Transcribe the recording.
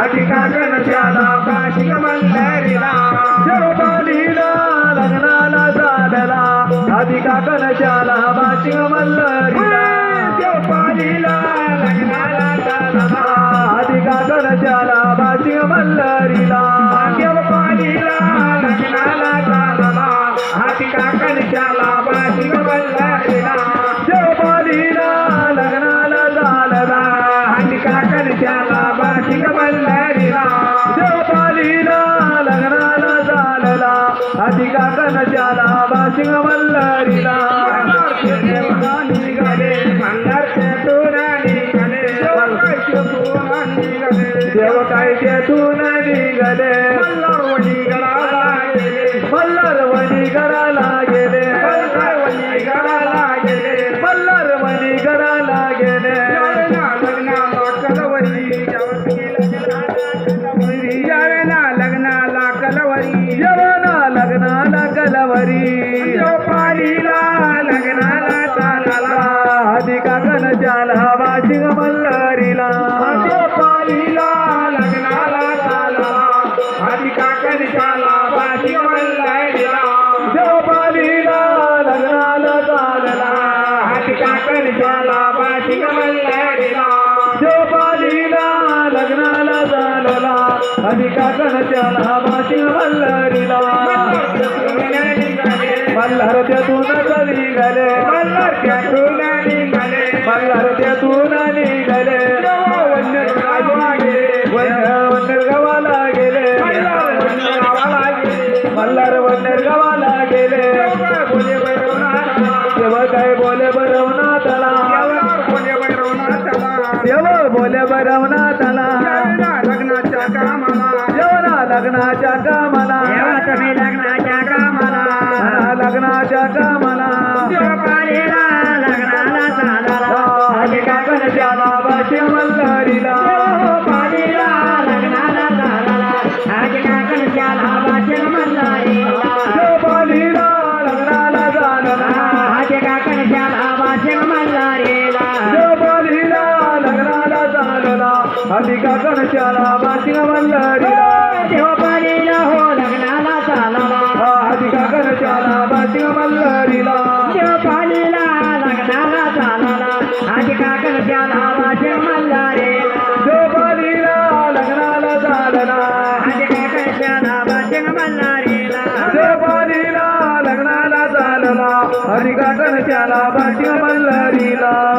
अधिका कणशाला काशिक मल्हारीला जगपालीला लग्नाला झालेला अधिका कनशाला बाशिंग मल्लरीला देवपालीला लग्नाला झाला अधिका कनशाला बाशिंग मल्हारीला देवपालीला लग्नाला झाला अधिका कणशाला अधिका कणशाला बाशिंग मल्हारीला जगपालीला लग्नाला झालेला अधिका कनशाला बाशिंग मल्हारीला निघाले मल्हारचे तुरा निघाले निघाले देव काय गडाला यावेळेला लग्नाला कलवरी. यवना लग्नाला कलवरी. पालीला लग्नाला चालला. अधिका कनशाला बाशिंग मल्हारीला पालीला लग्नाला चालला अधिका कणशाला बाजी मल्हारीला देवपालीला लग्नाला झालेला अधिका कणशाला बाजी मल्हारीला देवपालीला अधिका कनशाला बाशिंग मल्हारीला मल्हार त्यातून निघाले मल्हार त्यातून निघाले मल्हार त्यातून निघाले वन्नर गावाला गेले मल्हार वन्नर गावाला गेले देव काय बोले बरवनाथला देव बोले बरवनाथला लग्नाच्या लग्नाच्या कामाला. तुम्ही लग्नाच्या कामाला. लग्नाच्या कामाला. लग्नाला चालला. अधिका मल्हारीला लग्नाला चालला. मल्हारीला देवपालीला लग्नाला मल्हारीला देवपालीला लग्नाला बाशी मल्हारीला शिवमल्लरीला. शिवपालीला लग्नाला चालाला. आणि काकरच्या नावा शिवमल्लारे शिवपालीला लग्नाला चालला. आणि काकरच्या नावा शिवमल्लारीला शिवपालीला लग्नाला चालला. आणि काकरच्या नावा शिवमल्लारीला